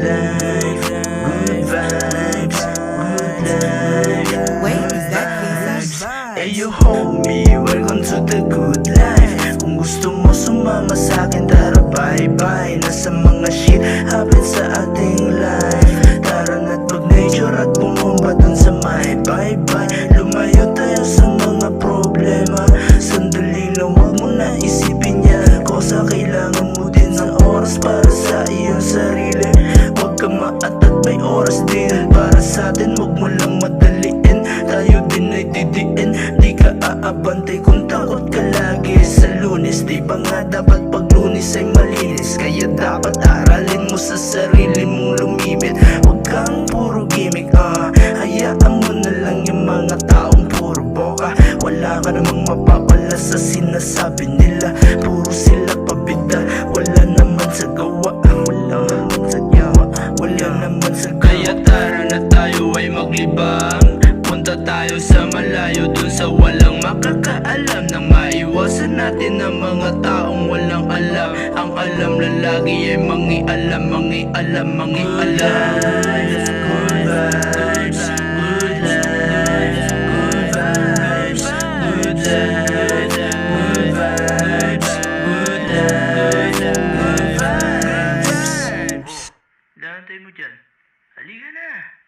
life, good vibes, good life. Wait, is that vibes? Hey yo homie, welcome to the good life. Gusto mo sumama sa akin, tara bye bye na sa mga sa ating life. Tara na't mag-nature at bumumba bye bye. Lumayo tayo sa mga problema. Sandali lang, huwag isipin niya. Kosa kailangan mo din ng oras para sa iyong sarili Huwag ka maatat may oras din. Para sa atin huwag mo lang madaliin. Tayo din ay didiin. Di ka aabantay kung takot ka lagi Sa lunes. Di ba nga dapat pag lunes ay malinis. Kaya dapat aralin mo sa sarili mong lumimit. Huwag kang puro gimmick ah. Hayaan mo na lang yung mga taong puro boka. Wala ka namang mapapala sa sinasabi nila. Puro sila pabida. Wala naman sa gawa. Wala naman sa gawa paglibang Punta tayo sa malayo dun sa walang makakaalam Nang maiwasan natin ang mga taong walang alam Ang alam lang lagi ay mangialam, mangialam, mangialam Good life, good. Halika na!